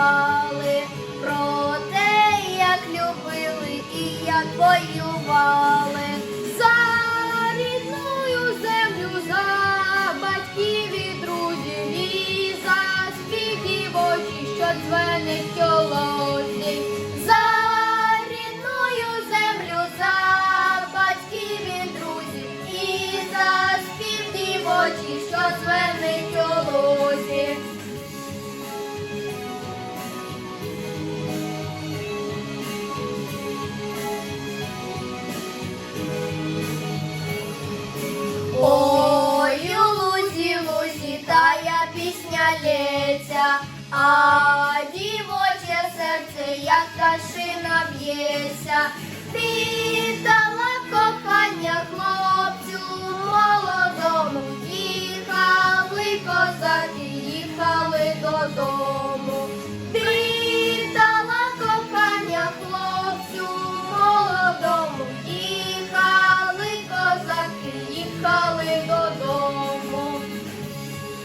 співали про те, як любили і як воювали. Дзвенить колодні за рідною землю, за батьків і друзів і за спів дівочі, що дзвенить колодні. лється, а дівоче серце, як кашина б'ється, віддала кохання хлопцю молодому, їхали козаки, їхали додому.